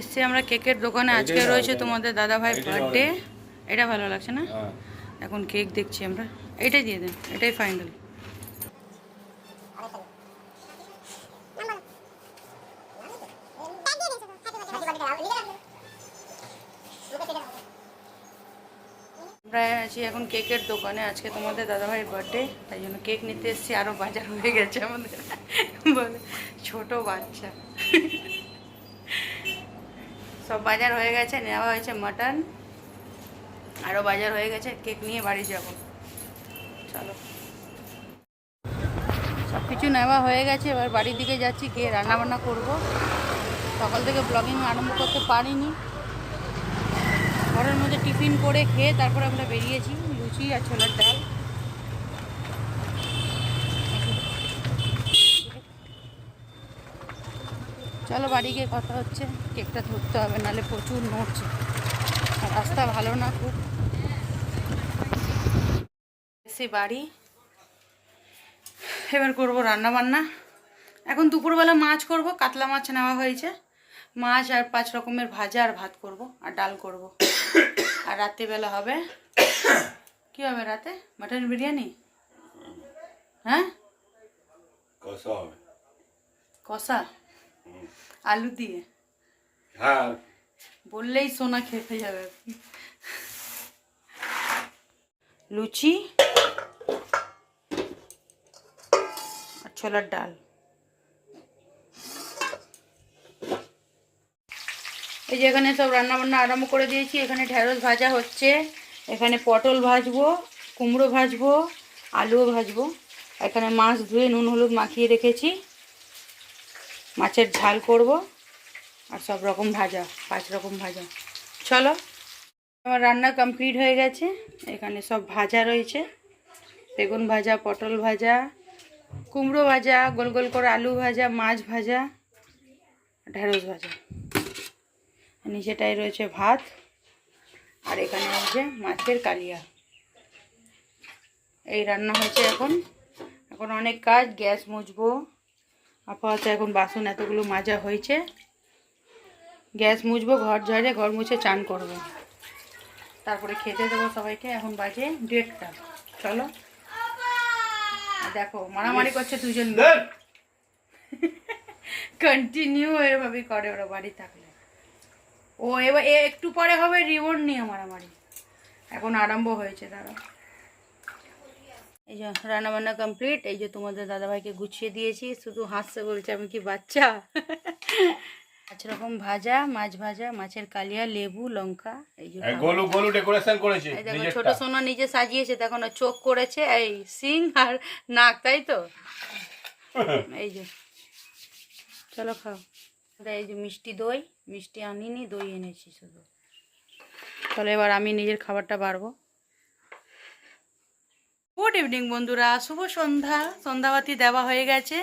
এসছি আমরা কেকের দোকানে। আজকে রয়েছে তোমাদের দাদা ভাই বার্থডে এটা ভালো লাগছে না? হ্যাঁ। এখন কেক দেখছি আমরা। এটাই দিয়ে দেন এটাই ফাইনাল আমরা আছি এখন কেকের দোকানে আজকে তোমাদের দাদাভাইয়ের বার্থডে তাই জন্য কেক নিতে এসেছি। আরও বাজার হয়ে গেছে আমাদের। বলে ছোট বাচ্চা। সব বাজার হয়ে গেছে, নেওয়া হয়েছে মাটন আরও বাজার হয়ে গেছে কেক নিয়ে বাড়ি যাব। চলো। সব কিছু নেওয়া হয়ে গেছে, এবার বাড়ির দিকে যাচ্ছি, গিয়ে রান্নাবান্না করব। সকাল থেকে ব্লগিং আরম্ভ করতে পারিনি। ঘরের মধ্যে টিফিন করে খেয়ে তারপরে আমরা বেরিয়েছি, লুচি আর ছোলার ডাল। চলো বাড়ি গিয়ে কথা হচ্ছে কেকটা ধরতে হবে নাহলে প্রচুর নড়ছে। আর রাস্তা ভালো না খুব। এসে বাড়ি। এবার করব রান্না বান্না এখন দুপুরবেলা মাছ করব কাতলা মাছ নেওয়া হয়েছে। মাছ আর পাঁচ রকমের ভাজা আর ভাত করব আর ডাল করব। আর রাত্রিবেলা হবে কি হবে রাতে? মাটন বিরিয়ানি? হ্যাঁ? কষা হবে। কষা? আলু দিয়ে? হ্যাঁ। বললেই সোনা খেতে যাবে লুচি আর ছোলার ডাল। এই যে এখানে সব রান্না বান্না আরম্ভ করে দিয়েছি। এখানে ঢেঁড়স ভাজা হচ্ছে। এখানে পটল ভাজবো কুমড়ো ভাজবো আলুও ভাজবো। এখানে মাছ ধুয়ে নুন হলুদ মাখিয়ে রেখেছি। মাছের ঝাল করব আর সব রকম ভাজা, পাঁচ রকম ভাজা। চলো, আমার রান্না কমপ্লিট হয়ে গেছে। এখানে সব ভাজা রয়েছে। বেগুন ভাজা, পটল ভাজা, কুমড়ো ভাজা, গোল গোল করে আলু ভাজা, মাছ ভাজা ঢেঁড়স ভাজা। নিচেটাই রয়েছে ভাত, আর এখানে আছে মাছের কালিয়া। এই রান্না হয়েছে এখন। এখন অনেক কাজ, গ্যাস মুছবো। আপাতত এখন বাসন এতগুলো মাজা হয়েছে। গ্যাস মুছবো ঘর ঝাড়ে ঘর মুছে চান করব। তারপরে খেতে দেবো সবাইকে এখন বাজে ডেটটা চলো। দেখো মারামারি করছে দুজন কন্টিনিউ এভাবেই করে ওরা বাড়ি থাকলে। ও এবার একটু পরে হবে রিবন নিয়ে মারামারি। এখন আরম্ভ হয়েছে তারা। এই যে রান্নাবান্না কমপ্লিট এই যে তোমাদের দাদাভাইকে গুছিয়ে দিয়েছি শুধু হাসছে বলছে আমি কি বাচ্চা? পাঁচ রকম ভাজা মাছ ভাজা মাছের কালিয়া লেবু লঙ্কা এই যে গোলু গোলু ডেকোরেশন করেছে দেখো ছোট সোনা নিজে সাজিয়েছে তখন ও চোখ করেছে এই সিং আর নাক তাই তো? এই যে চলো খাও। এই যে মিষ্টি দই মিষ্টি আনিনি দই এনেছি শুধু। চলো এবার আমি নিজের খাবারটা বাড়বো। গুড ইভিনিং বন্ধুরা। শুভ সন্ধ্যা। সন্ধ্যাবাতি দেওয়া হয়ে গেছে।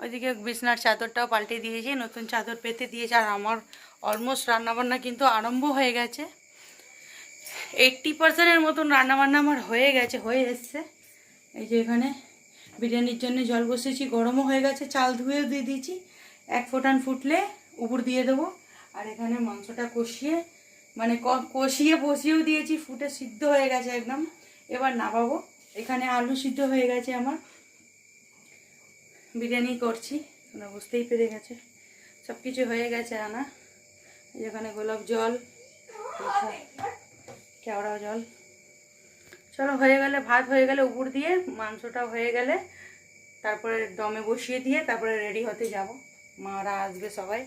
ওইদিকে বিছনার চাদরটাও পাল্টে দিয়েছি, নতুন চাদর পেতে দিয়েছে, আর আমার অলমোস্ট রান্নাবান্না কিন্তু আরম্ভ হয়ে গেছে। এইট্টি পার্সেন্টের মতন রান্নাবান্না আমার হয়ে গেছে, হয়ে এসছে। এই যে এখানে বিরিয়ানির জন্য জল বসিয়েছি, গরমও হয়ে গেছে, চাল ধুয়েও দিয়ে দিয়েছি। এক ফোটান ফুটলে উপর দিয়ে দেবো। আর এখানে মাংসটা কষিয়ে মানে কষিয়ে বসিয়েও দিয়েছি, ফুটে সিদ্ধ হয়ে গেছে একদম। এবার নামাবো। এখানে আলু সিদ্ধ হয়ে গেছে আমার। বিরিয়ানি করছি, তোমরা বুঝতেই পেরে গেছে। সব কিছু হয়ে গেছে আনা এই যে এখানে গোলাপ জল, কেওড়া জল। চলো, হয়ে গেলে ভাত, হয়ে গেলে উপর দিয়ে মাংসটা হয়ে গেলে তারপরে দমে বসিয়ে দিয়ে তারপরে রেডি হতে যাব। মারা আসবে সবাই।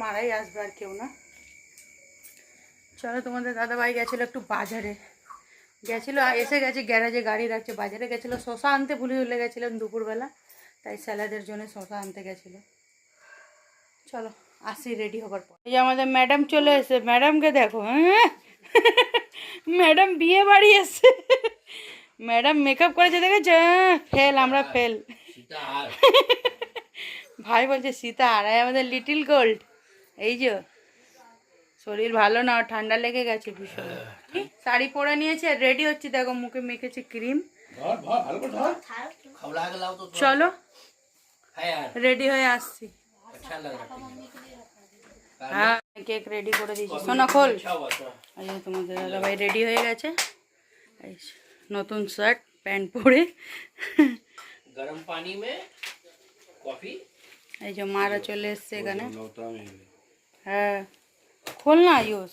মারাই আসবে আর কেউ না। চলো, তোমাদের দাদাভাই গেছিল একটু বাজারে। গেছিল এসে গেছে গ্যারেজে গাড়ি রাখছে বাজারে গেছিল শশা আনতে ভুলে চলে গেছিলাম দুপুরবেলা তাই স্যালাডের জন্য শশা আনতে গেছিল। চলো আসি রেডি হবার পর। এই যে আমাদের ম্যাডাম চলে এসে ম্যাডামকে দেখো হ্যাঁ? ম্যাডাম বিয়ে বাড়ি এসছে। ম্যাডাম মেকআপ করেছে দেখেছে? ফেল আমরা ফেল ভাই বলছে সীতা আর আমাদের লিটিল গোল্ড এই যে শরীর ভালো না ঠান্ডা লেগে গেছে ভীষণ। কি? শাড়ি পরে নিয়েছে রেডি হচ্ছে। দেখো মুখে মেখেছে ক্রিম চলো। রেডি হয়ে। আসছি। হ্যাঁ কেক রেডি করে দিয়েছি। সোনা খোল। এই তোমাদের দাদাভাই রেডি হয়ে গেছে। নতুন শার্ট প্যান্ট পরে। গরম পানি মে কফি এই যে মারা চলে এসছে এখানে। হ্যাঁ। খোল না আয়ুষ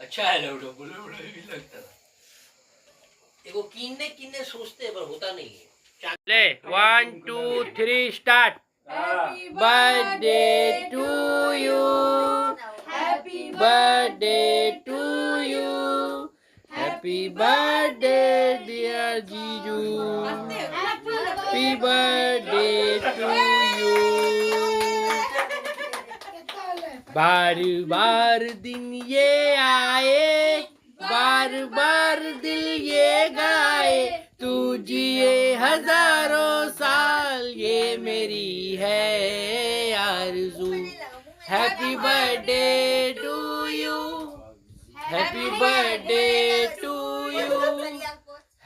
अच्छा है लौटो बोले बोले भी लगता था देखो किन्ने किन्ने सोचते हैं पर होता नहीं है। ले one two three start birthday to you happy birthday to you happy birthday dear jiju happy birthday to you बार बार दिन ये आए बार बार दिल ये गाए। तू जिए हज़ारों साल ये मेरी है आरज़ू। Happy birthday to you happy birthday to you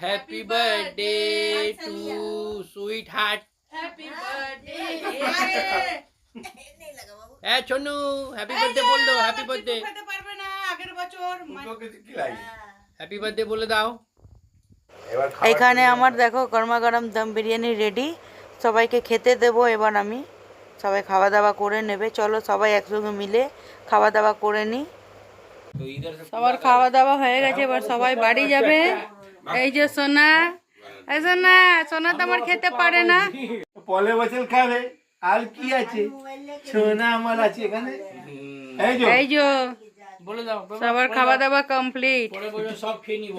happy birthday to sweet heart হ্যাঁ চনু হ্যাপি বার্থডে বল দাও হ্যাপি বার্থডে খেতে পারবে না আগের বছর হ্যাপি বার্থডে বলে দাও এখানে আমার দেখো গরমা গরম দম বিরিয়ানি রেডি সবাইকে খেতে দেবো এবার আমি সবাই খাওয়া দাওয়া করে নেবে চলো সবাই একসঙ্গে মিলে খাওয়া দাওয়া করে নিই সবার খাওয়া দাওয়া হয়ে গেছে এবার সবাই বাড়ি যাবে এই যে সোনা সোনা সোনা তো আমার খেতে পারে না পলে বছর খাবে আর কি আছে সোনা আমার আছে এখানে এই যে এই যে বলে দাও সবার খাওয়া দাওয়া কমপ্লিট পরে বলে সব খেয়ে নিব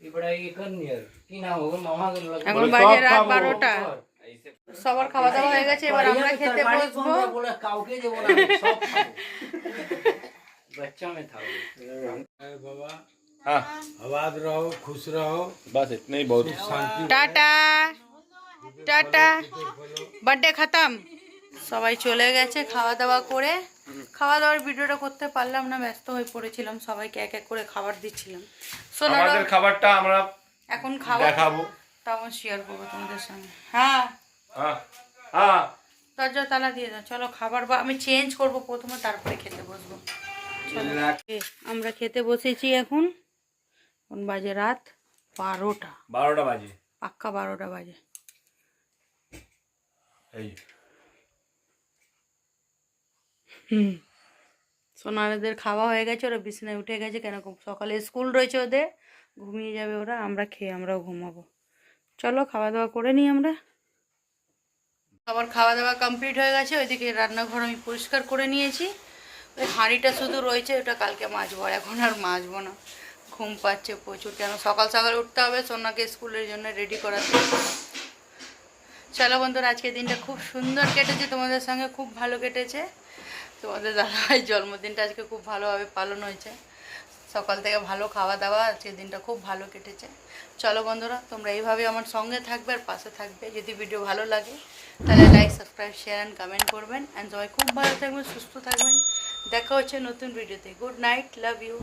এবারে এখান নিয়ে কি নাম হবে মামা গেল এখন বাজে রাত বারোটা সবার খাওয়া দাওয়া হয়ে গেছে এবার আমরা খেতে বসবো বলে কাউকে দেবো না আমি সব খাবো बच्चा में था वो। हाँ आबाद रहो खुश रहो बस इतना ही बहुत টাটা টাটা। বার্থডে খতম। সবাই চলে গেছে খাওয়া দাওয়া করে। খাওয়া দাওয়ার ভিডিওটা করতে পারলাম না ব্যস্ত হয়ে পড়েছিলাম। সবাইকে এক এক করে খাবার দিচ্ছিলাম। আমাদের খাবারটা আমরা এখন খাওয়া দেখাবো। তেমন শেয়ার করব তোমাদের সঙ্গে। হ্যাঁ। হ্যাঁ। হ্যাঁ। দরজা তালা দিয়ে দাও। চলো খাবার বা আমি চেঞ্জ করব প্রথমে তারপরে খেতে বসবো। চলো। আমরা খেতে বসেছি এখন। এখন বাজে রাত বারোটা। বারোটা বাজে। পাক্কা বারোটা বাজে। এই। হুম। খাওয়া হয়ে গেছে, ওরা বিছানায় উঠে গেছে, কেন সকালে স্কুল রয়েছে ওদের, ঘুমিয়ে যাবে ওরা, আমরা খেয়ে আমরাও ঘুমাবো। চলো খাওয়া দাওয়া করে নিই আমরা। আবার খাওয়া দাওয়া কমপ্লিট হয়ে গেছে, ওইদিকে রান্নাঘর আমি পরিষ্কার করে নিয়েছি। ওই হাঁড়িটা শুধু রয়েছে, ওটা কালকে মাজবো এখন আর মাজবো না। ঘুম পাচ্ছে প্রচুর, কেন সকাল সকাল উঠতে হবে, সোনাকে স্কুলের জন্য রেডি করাতে। চলো বন্ধুরা, আজকের দিনটা খুব সুন্দর কেটেছে, তোমাদের সঙ্গে খুব ভালো কেটেছে। তোমাদের দাদাভাই জন্মদিনটা আজকে খুব ভালোভাবে পালন হয়েছে। সকাল থেকে ভালো খাওয়া দাওয়া, আজকের দিনটা খুব ভালো কেটেছে। চলো বন্ধুরা, তোমরা এইভাবে আমার সঙ্গে থাকবে আর পাশে থাকবে। যদি ভিডিও ভালো লাগে, তাহলে like subscribe share and comment করবেন। অ্যান্ড সবাই খুব ভালো থাকবেন, সুস্থ থাকবেন। দেখা হচ্ছে নতুন ভিডিওতে গুড নাইট লাভ ইউ